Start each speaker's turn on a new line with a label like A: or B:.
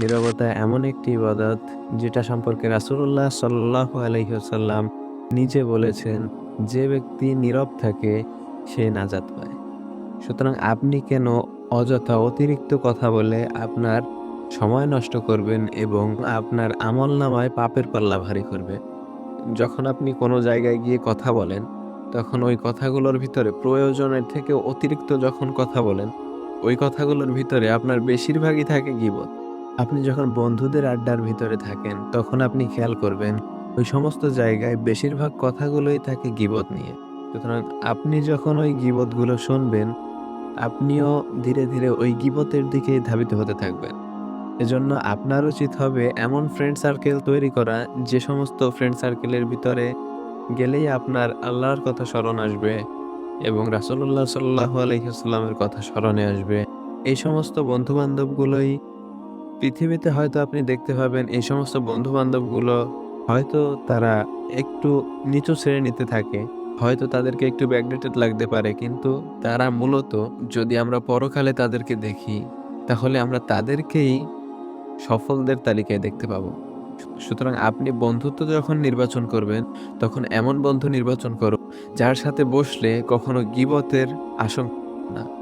A: নীরবতা এমন একটি ইবাদত যেটা সম্পর্কে রাসূলুল্লাহ সাল্লাহ আলাইহি ওয়াসাল্লাম নিজে বলেছেন, যে ব্যক্তি নীরব থাকে, সে নাজাত পায়। সুতরাং আপনি কেন অযথা অতিরিক্ত কথা বলে আপনার সময় নষ্ট করবেন এবং আপনার আমল নামায় পাপের পাল্লা ভারী করবে? যখন আপনি কোনো জায়গায় গিয়ে কথা বলেন, তখন ওই কথাগুলোর ভিতরে প্রয়োজনের থেকে অতিরিক্ত যখন কথা বলেন, ওই কথাগুলোর ভিতরে আপনার বেশিরভাগই থাকে গিবত। আপনি যখন বন্ধুদের আড্ডার ভিতরে থাকেন, তখন আপনি খেয়াল করবেন, ওই সমস্ত জায়গায় বেশিরভাগ কথাগুলোই থাকে গিবত নিয়ে। সুতরাং আপনি যখন ওই গিবতগুলো শুনবেন, আপনিও ধীরে ধীরে ওই গিবতের দিকেই ধাবিত হতে থাকবেন। এজন্য আপনার উচিত হবে এমন ফ্রেন্ড সার্কেল তৈরি করা, যে সমস্ত ফ্রেন্ড সার্কেলের ভিতরে গেলেই আপনার আল্লাহর কথা স্মরণ আসবে এবং রাসূলুল্লাহ সাল্লাল্লাহু আলাইহি ওয়াসাল্লামের কথা স্মরণে আসবে। এই সমস্ত বন্ধু বান্ধবগুলোই পৃথিবীতে হয়তো আপনি দেখতে পাবেন এই সমস্ত বন্ধু বান্ধবগুলো হয়তো তারা একটু নিচু শ্রেণীতে থাকে। হয়তো তাদেরকে একটু ব্যাকডেটেড লাগতে পারে, কিন্তু তারা মূলত যদি আমরা পরকালে তাদেরকে দেখি, তাহলে আমরা তাদেরকেই সফলদের তালিকায় দেখতে পাবো। সুতরাং আপনি বন্ধুত্ব যখন নির্বাচন করবেন, তখন এমন বন্ধু নির্বাচন করো যার সাথে বসলে কখনো গিবতের আশঙ্কা না।